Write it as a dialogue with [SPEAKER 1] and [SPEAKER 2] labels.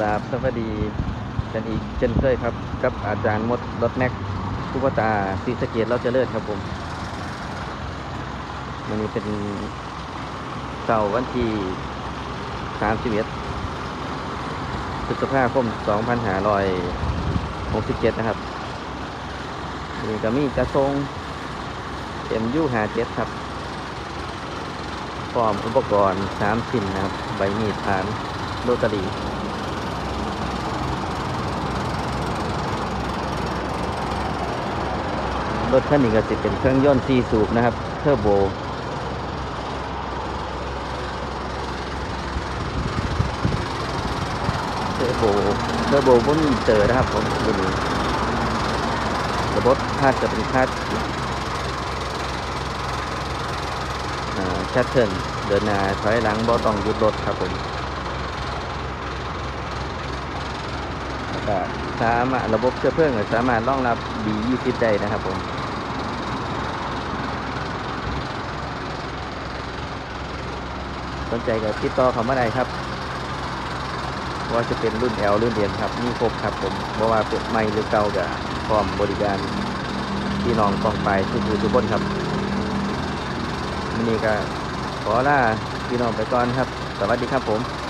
[SPEAKER 1] ลาบสวัสดีกันอีกเช่นเคยครับ กับอาจารย์มดรถแม็กผู้ว่าตาศรีสะเกดเราจะเลิศครับผมวันนี้เป็นเสาร์วันที่31พฤษภาคม2567 นะครับนี่ก็มีกระทรง MU57 ครับพร้อมอุปกรณ์สามชิ้นนะครับ ใบมีดฐานโรตารี รถคันนี้ก็จะเป็นเครื่องยนต์4สูบนะครับ เทอร์โบ เทอร์โบ เทอร์โบบนเตอร์นะครับผมดูนี่ระบบคาดจะเป็นคาดชัดเทินเดินหน้าถอยหลังบ่ต้องหยุดรถครับผมก็สามารถระบบเชื้อเพลิงก็สามารถรองรับ B20 ได้นะครับผม สนใจก็ติดต่อเขามาได้ครับ ว่าจะเป็นรุ่นแอลรุ่นเดียนครับมีครบครับผมเพราะว่าเป็นใหม่หรือเก่าก็พร้อมบริการพี่น้องกองไปทุกผู้ทุกคนครับวันนี้ก็ขอลาพี่น้องไปก่อนครับ สวัสดีครับผม